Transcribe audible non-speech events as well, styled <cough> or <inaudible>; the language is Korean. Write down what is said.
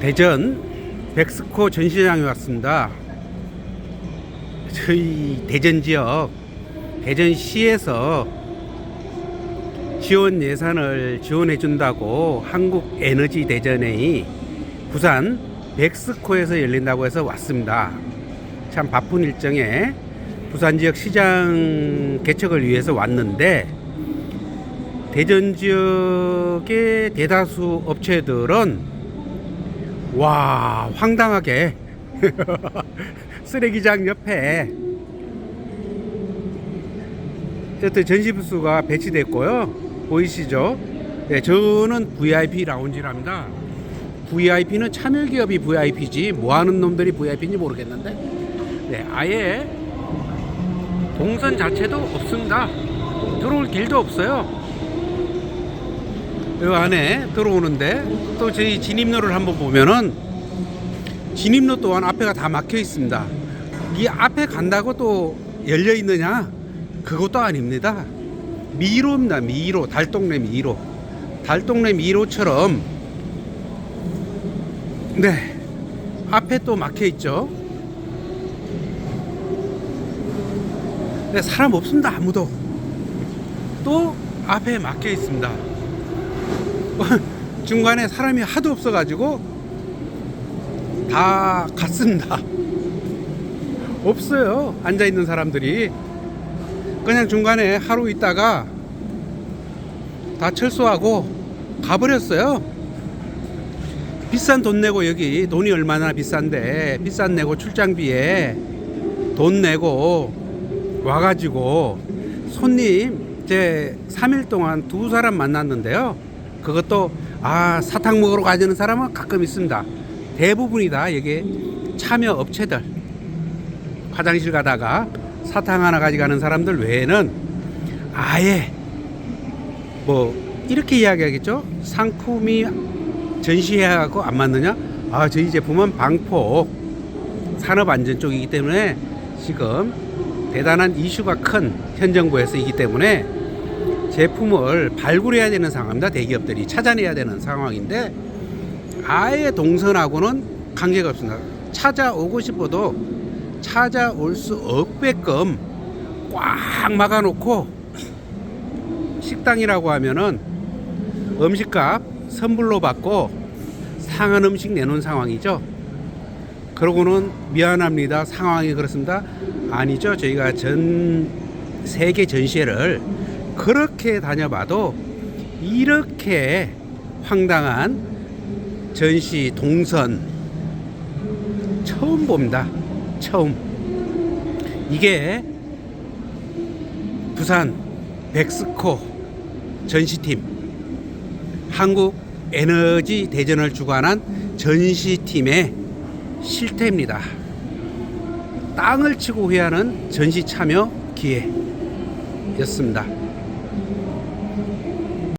대전 백스코 전시장에 왔습니다. 저희 대전 지역 대전시에서 지원 예산을 지원해 준다고 한국 에너지 대전회의 부산 백스코에서 열린다고 해서 왔습니다. 참 바쁜 일정에 부산 지역 시장 개척을 위해서 왔는데 대전 지역의 대다수 업체들은 와 황당하게 <laughs> 쓰레기장 옆에 어떤 전시 부스가 배치됐고요 보이시죠? 네, 저는 VIP 라운지랍니다. VIP는 참여기업이 VIP지 뭐하는 놈들이 VIP인지 모르겠는데 네, 아예 동선 자체도 없습니다. 들어올 길도 없어요. 이 안에 들어오는데 또 저희 진입로를 한번 보면은 진입로 또한 앞에가 다 막혀 있습니다. 이 앞에 간다고 또 열려 있느냐? 그것도 아닙니다. 미로입니다. 미로 달동네 미로 달동네 미로처럼 네 앞에 또 막혀 있죠. 네 사람 없습니다. 아무도 또 앞에 막혀 있습니다. <laughs> 중간에 사람이 하도 없어가지고 다 갔습니다. 없어요. 앉아 있는 사람들이 그냥 중간에 하루 있다가 다 철수하고 가버렸어요. 비싼 돈 내고 여기 돈이 얼마나 비싼데 비싼 내고 출장비에 돈 내고 와가지고 손님 제 3일 동안 두 사람 만났는데요. 그것도 아 사탕 먹으러 가자는 사람은 가끔 있습니다. 대부분이 다 여기 참여 업체들 화장실 가다가 사탕 하나 가져가는 사람들 외에는 아예 뭐 이렇게 이야기하겠죠. 상품이 전시회하고 안 맞느냐? 아 저희 제품은 방폭 산업안전 쪽이기 때문에 지금 대단한 이슈가 큰 현 정부에서이기 때문에 제품을 발굴해야 되는 상황입니다. 대기업들이 찾아내야 되는 상황인데 아예 동선하고는 관계가 없습니다. 찾아오고 싶어도 찾아올 수 없게끔 꽉 막아놓고 식당이라고 하면은 음식값 선불로 받고 상한 음식 내놓은 상황이죠. 그러고는 미안합니다. 상황이 그렇습니다. 아니죠. 저희가 전 세계 전시회를 그렇게 다녀봐도 이렇게 황당한 전시 동선 처음 봅니다. 처음. 이게 부산 백스코 전시팀 한국 에너지 대전을 주관한 전시팀의 실태입니다. 땅을 치고 후회하는 전시 참여 기회였습니다.